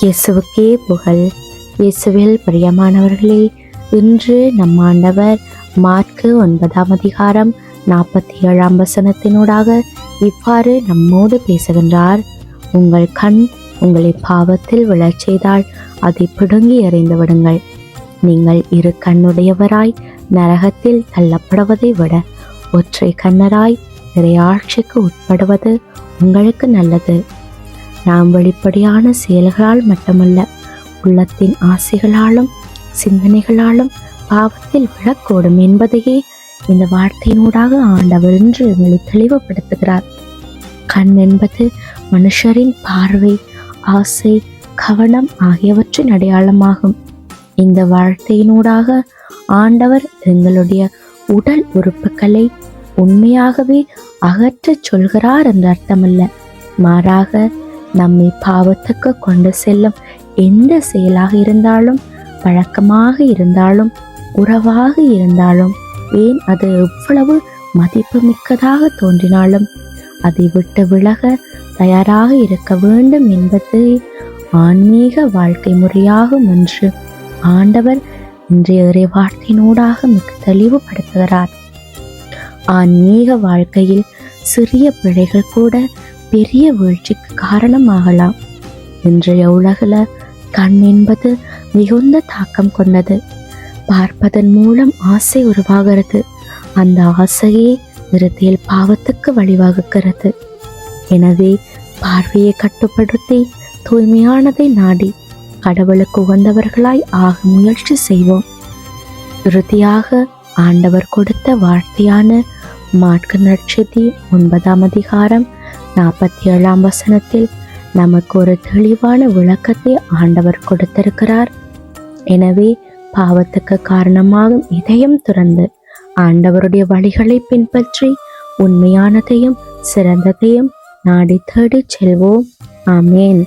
இயேசுவுக்கே புகழ். இயேசுவில் பிரியமானவர்களே இன்று நம் ஆண்டவர் மார்க்கு ஒன்பதாம் அதிகாரம் நாற்பத்தி ஏழாம் வசனத்தினூடாக இவ்வாறு நம்மோடு பேசுகின்றார். உங்கள் கண் உங்களை பாவத்தில் விழச் செய்தால் அதை பிடுங்கி எறிந்து விடுங்கள். நீங்கள் இரு கண்ணுடையவராய் நரகத்தில் தள்ளப்படுவதை விட ஒற்றை கண்ணராய் இறையாட்சிக்கு உட்படுவது உங்களுக்கு நல்லது. நாம் வெளிப்படையான செயல்களால் மட்டுமல்ல உள்ளத்தின் ஆசைகளாலும் சிந்தனைகளாலும் பாவத்தில் விழக்கூடும் என்பதையே இந்த வார்த்தையினூடாக ஆண்டவர் என்று எங்களை தெளிவுபடுத்துகிறார். கண் என்பது மனுஷரின் பார்வை ஆசை கவனம் ஆகியவற்றின் அடையாளமாகும். இந்த வார்த்தையினூடாக ஆண்டவர் எங்களுடைய உடல் உறுப்புகளை உண்மையாகவே அகற்றச் சொல்கிறார் என்ற அர்த்தமல்ல. மாறாக நம்மை பாவத்துக்கு கொண்டு செல்லும். எந்த செயலாக இருந்தாலும் பழக்கமாக இருந்தாலும் உறவாக இருந்தாலும் ஏன் அது எவ்வளவு மதிப்புமிக்கதாக தோன்றினாலும் அதை விட்டு விலக தயாராக இருக்க வேண்டும் என்பது ஆன்மீக வாழ்க்கை முறையாகும் என்று ஆண்டவர் இன்றைய வார்த்தையினூடாக மிக தெளிவுபடுத்துகிறார். ஆன்மீக வாழ்க்கையில் சிறிய பிழைகள் கூட பெரிய வீழ்ச்சிக்கு காரணமாகலாம். இன்றைய உலகில் கண் என்பது மிகுந்த தாக்கம் கொண்டது. பார்ப்பதன் மூலம் ஆசை உருவாகிறது. அந்த ஆசையே இறுதியில் பாவத்துக்கு வழிவகுக்கிறது. எனவே பார்வையை கட்டுப்படுத்தி தூய்மையானதை நாடி கடவுளுக்கு உகந்தவர்களாய் ஆக முயற்சி செய்வோம். இறுதியாக ஆண்டவர் கொடுத்த வார்த்தையான மாட்கு நட்சதி ஒன்பதாம் அதிகாரம் நாற்பத்தி ஏழாம் வசனத்தில் நமக்கு ஒரு தெளிவான விளக்கத்தை ஆண்டவர் கொடுத்திருக்கிறார். எனவே பாவத்துக்கு காரணமாகும் இதயம் துறந்து ஆண்டவருடைய வழிகளை பின்பற்றி உண்மையானதையும் சிறந்ததையும் நாடி தேடி செல்வோம். ஆமேன்.